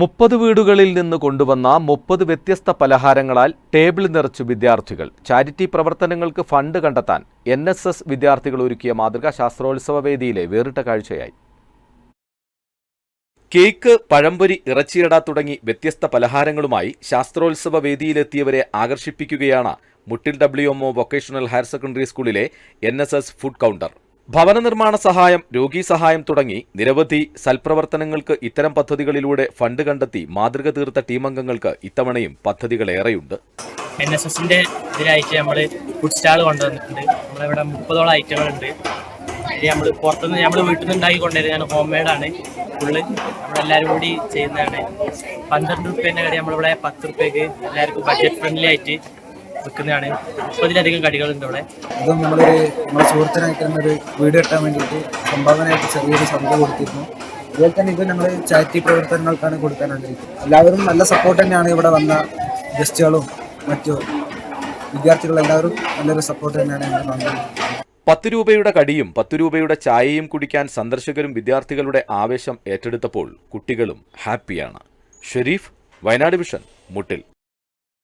മുപ്പത് വീടുകളിൽ നിന്ന് കൊണ്ടുവന്ന മുപ്പത് വ്യത്യസ്ത പലഹാരങ്ങളാൽ ടേബിൾ നിറച്ചു വിദ്യാർത്ഥികൾ. ചാരിറ്റി പ്രവർത്തനങ്ങൾക്ക് ഫണ്ട് കണ്ടെത്താൻ എൻ എസ് എസ് വിദ്യാർത്ഥികൾ ഒരുക്കിയ മാതൃക ശാസ്ത്രോത്സവ വേദിയിലെ വേറിട്ട കാഴ്ചയായി. കേക്ക് പഴംപൊരി ഇറച്ചിയട തുടങ്ങി വ്യത്യസ്ത പലഹാരങ്ങളുമായി ശാസ്ത്രോത്സവ വേദിയിലെത്തിയവരെ ആകർഷിപ്പിക്കുകയാണ് Muttil W M O vocational higher secondary സ്കൂളിലെ എൻ ഫുഡ് കൗണ്ടർ. ഭവന നിർമ്മാണ സഹായം രോഗീ സഹായം തുടങ്ങി നിരവധി സൽപ്രവർത്തനങ്ങൾക്ക് ഇത്തരം പദ്ധതികളിലൂടെ ഫണ്ട് കണ്ടെത്തി മാതൃക തീർത്ത ടീമംഗങ്ങൾക്ക് ഇത്തവണയും പദ്ധതികളേറെയുണ്ട്. എൻ എസ് എസിന്റെ ഇതിലായിട്ട് നമ്മൾ ഫുഡ് സ്റ്റാൾ കൊണ്ടുവന്നിട്ടുണ്ട്. നമ്മളിവിടെ മുപ്പതോളം ഐറ്റങ്ങളുണ്ട്. നമ്മൾ പുറത്തുനിന്ന് നമ്മൾ വീട്ടിൽ നിന്ന് ഉണ്ടാക്കി കൊണ്ടുവരുന്നതാണ് ഹോം മെയ്ഡാണ് ഫുള്ള് നമ്മളെല്ലാവരും കൂടി ചെയ്യുന്നതാണ്. പന്ത്രണ്ട് റുപ്യേന്റെ കടി നമ്മളിവിടെ പത്ത് റുപ്യക്ക് എല്ലാവർക്കും ബഡ്ജറ്റ് ഫ്രണ്ട്ലി ആയിട്ട് വിൽക്കുന്നതാണ് മുപ്പതിലധികം കടികളുണ്ട് ഇവിടെ ഇത് നമ്മളൊരു നമ്മുടെ സുഹൃത്തിനായിട്ട് തന്നെ ഒരു വീട് കെട്ടാൻ വേണ്ടിയിട്ട് സംഭാവനയായിട്ട് ചെറിയൊരു സംഭവം കൊടുത്തിരുന്നു. അതുപോലെ തന്നെ ഇത് ഞങ്ങൾ ചാരിറ്റി പ്രവർത്തനങ്ങൾക്കാണ് കൊടുക്കാൻ ആഗ്രഹിക്കുന്നത്. എല്ലാവരും നല്ല സപ്പോർട്ട് തന്നെയാണ് ഇവിടെ വന്ന ഗസ്റ്റുകളും മറ്റു വിദ്യാർത്ഥികളും എല്ലാവരും നല്ലൊരു സപ്പോർട്ട് തന്നെയാണ് ഞങ്ങൾ നൽകുന്നത് പത്ത് രൂപയുടെ കടിയും പത്ത് രൂപയുടെ ചായയും കുടിക്കാൻ സന്ദർശകരും വിദ്യാർത്ഥികളുടെ ആവേശം ഏറ്റെടുത്തപ്പോൾ കുട്ടികളും ഹാപ്പിയാണ്. ഷെരീഫ് വയനാട് വിഷൻ മുട്ടിൽ.